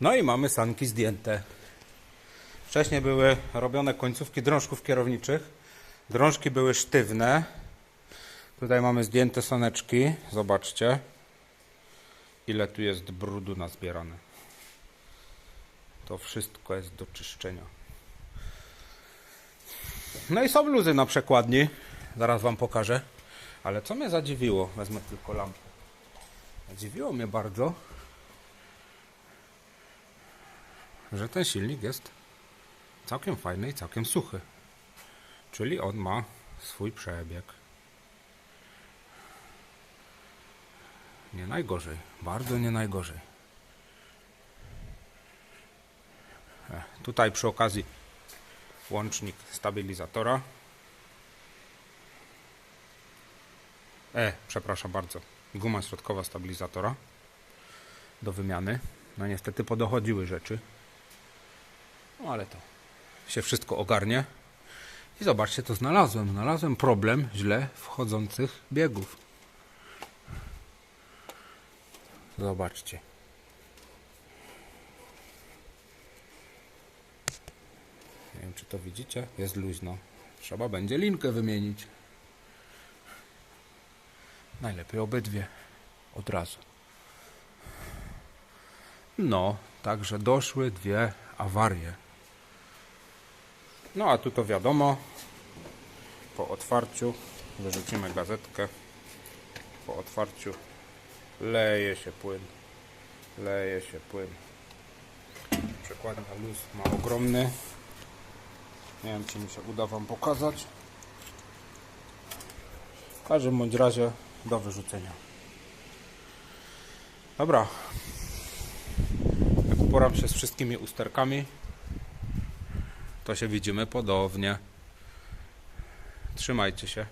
No i mamy sanki zdjęte. Wcześniej były robione końcówki drążków kierowniczych. Drążki były sztywne. Tutaj mamy zdjęte saneczki. Zobaczcie, ile tu jest brudu nazbierane. To wszystko jest do czyszczenia. No i są luzy na przekładni. Zaraz Wam pokażę. Ale co mnie zadziwiło, wezmę tylko lampę. Zadziwiło mnie bardzo, że ten silnik jest całkiem fajny i całkiem suchy. Czyli on ma swój przebieg. Nie najgorzej, bardzo nie najgorzej. E, Tutaj przy okazji łącznik stabilizatora. E, przepraszam bardzo. Guma środkowa stabilizatora do wymiany. No niestety podochodziły rzeczy. No ale to się wszystko ogarnie. I zobaczcie, to znalazłem. Znalazłem problem źle wchodzących biegów. Zobaczcie. Nie wiem, czy to widzicie. Jest luźno. Trzeba będzie linkę wymienić. Najlepiej obydwie od razu. No, także doszły dwie awarie. No a tu to wiadomo, po otwarciu wyrzucimy gazetkę. Po otwarciu leje się płyn. Leje się płyn. Przekładnia luz ma ogromny. Nie wiem, czy mi się uda Wam pokazać. W każdym bądź razie do wyrzucenia. Dobra. Uporam się z wszystkimi usterkami, to się widzimy podobnie. Trzymajcie się.